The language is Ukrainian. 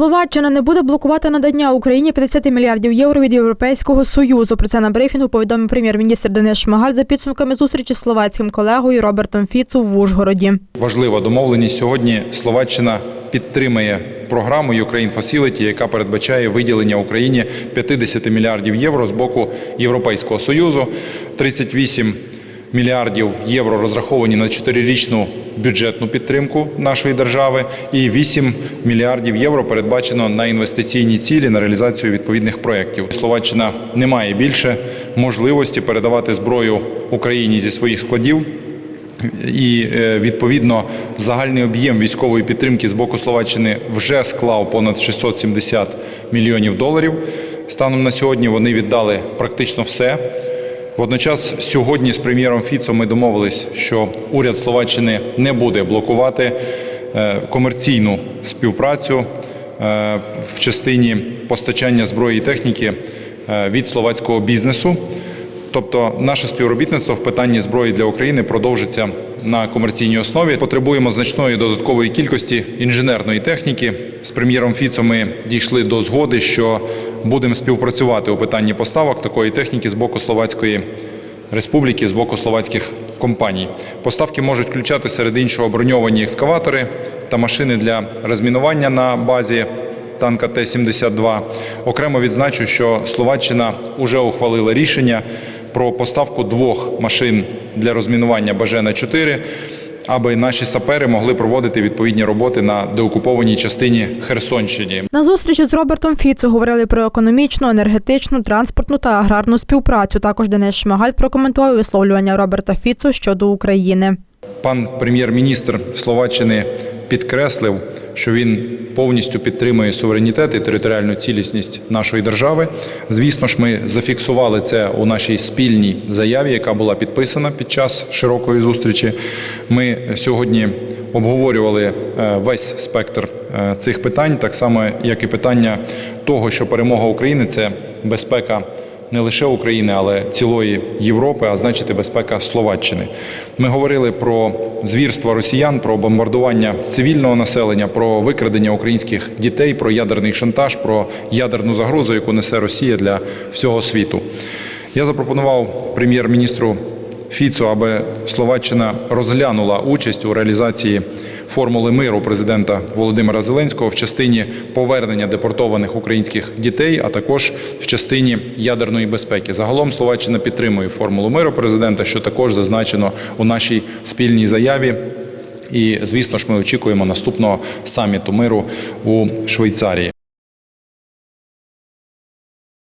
Словаччина не буде блокувати надання Україні 50 мільярдів євро від Європейського союзу. Про це на брифінгу повідомив прем'єр-міністр Денис Шмигаль за підсумками зустрічі з словацьким колегою Робертом Фіцу в Ужгороді. Важлива домовленість сьогодні. Словаччина підтримує програму Ukraine Facility, яка передбачає виділення Україні 50 мільярдів євро з боку Європейського союзу. 38 мільярдів євро розраховані на чотирирічну бюджетну підтримку нашої держави, і 8 мільярдів євро передбачено на інвестиційні цілі на реалізацію відповідних проєктів. Словаччина не має більше можливості передавати зброю Україні зі своїх складів. І е, відповідно загальний об'єм військової підтримки з боку Словаччини вже склав понад 670 мільйонів доларів. Станом на сьогодні вони віддали практично все. Водночас сьогодні з прем'єром Фіцо ми домовились, що уряд Словаччини не буде блокувати е, комерційну співпрацю е, в частині постачання зброї і техніки е, від словацького бізнесу. Тобто наше співробітництво в питанні зброї для України продовжиться на комерційній основі. Потребуємо значної додаткової кількості інженерної техніки. З прем'єром Фіцо ми дійшли до згоди, що будемо співпрацювати у питанні поставок такої техніки з боку Словацької Республіки, з боку словацьких компаній. Поставки можуть включати серед іншого броньовані екскаватори та машини для розмінування на базі танка Т-72. Окремо відзначу, що Словаччина вже ухвалила рішення про поставку двох машин для розмінування Бажена-4, аби наші сапери могли проводити відповідні роботи на деокупованій частині Херсонщині. На зустрічі з Робертом Фіцо говорили про економічну, енергетичну, транспортну та аграрну співпрацю. Також Денис Шмигаль прокоментував висловлювання Роберта Фіцо щодо України. Пан прем'єр-міністр Словаччини підкреслив, що він повністю підтримує суверенітет і територіальну цілісність нашої держави. Звісно ж, ми зафіксували це у нашій спільній заяві, яка була підписана під час широкої зустрічі. Ми сьогодні обговорювали е, весь спектр е, цих питань, так само як і питання того, що перемога України це безпека не лише України, але цілої Європи, а значить і безпека Словаччини. Ми говорили про звірства росіян, про бомбардування цивільного населення, про викрадення українських дітей, про ядерний шантаж, про ядерну загрозу, яку несе Росія для всього світу. Я запропонував прем'єр-міністру Фіцо, аби Словаччина розглянула участь у реалізації формули миру президента Володимира Зеленського в частині повернення депортованих українських дітей, а також в частині ядерної безпеки. Загалом Словаччина підтримує формулу миру президента, що також зазначено у нашій спільній заяві. І звісно ж, ми очікуємо наступного саміту миру у Швейцарії.